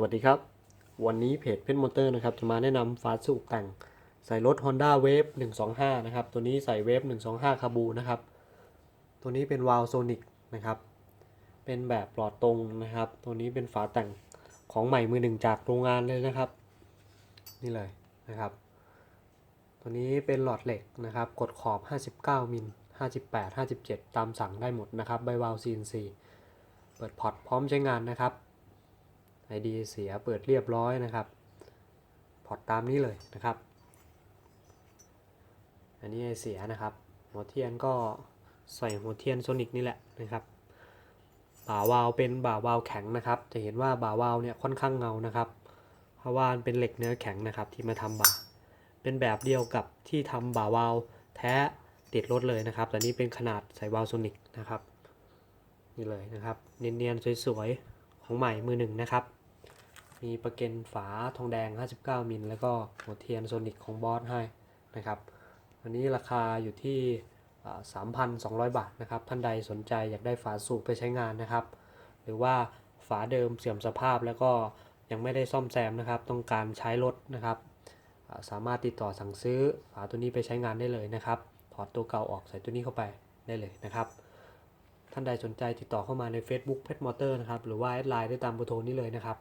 วัสดีครับ วันนี้เพจเพชรมอเตอร์นะครับ จะมาแนะนำฝาสูบแต่ง ใส่รถ Honda Wave 125 นะครับ ตัวนี้ใส่ Wave 125 คาบูนะครับ ตัวนี้เป็นวาล์วโซนิกนะครับ เป็นแบบปลอดตรงนะครับ ตัวนี้เป็นฝาแต่งของใหม่มือหนึ่งจากโรงงานเลยนะครับ นี่เลยนะครับ ตัวนี้เป็นหลอดเหล็กนะครับ กดขอบ 59 มิล 58 57 ตามสั่งได้หมดนะครับ ใบวาล์ว CNC เปิดพอร์ตพร้อมใช้งานนะครับ ไอดีเสียเปิดเรียบร้อยนะครับ พอร์ตตามนี้เลยนะครับ อันนี้ไอเสียนะครับ หัวเทียนก็ใส่หัวเทียนโซนิกนี่แหละนะครับบ่าวาล์วเป็นบ่าวาล์วแข็งนะครับ จะเห็นว่าบ่าวาล์วเนี่ยค่อนข้างเงานะครับ เพราะว่าเป็นเหล็กเนื้อแข็งนะครับที่มาทำบ่า เป็นแบบเดียวกับที่ทำบ่าวาล์วแท้ติดรถเลยนะครับ แต่นี่เป็นขนาดใส่วาล์วโซนิกนะครับ นี่เลยนะครับ เนียนๆสวยๆของใหม่มือหนึ่งนะครับ มีประเก็นฝาทองแดง 59 มิล แล้วก็หัวเทียนโซนิกของบอสให้นะครับอันนี้ราคาอยู่ที่อ่า3,200 บาทนะครับ ท่านใดสนใจอยากได้ฝาสูบไปใช้งานนะครับ หรือว่าฝาเดิมเสื่อมสภาพแล้วก็ยังไม่ได้ซ่อมแซมนะครับ ต้องการใช้รถนะครับ สามารถติดต่อสั่งซื้อฝาตัวนี้ไปใช้งานได้เลยนะครับ ถอดตัวเก่าออกใส่ตัวนี้เข้าไปได้เลยนะครับ ท่านใดสนใจติดต่อเข้ามาใน Facebook Pet Motor นะครับ หรือว่าแอดไลน์ได้ตามเบอร์โทรนี้เลยนะครับ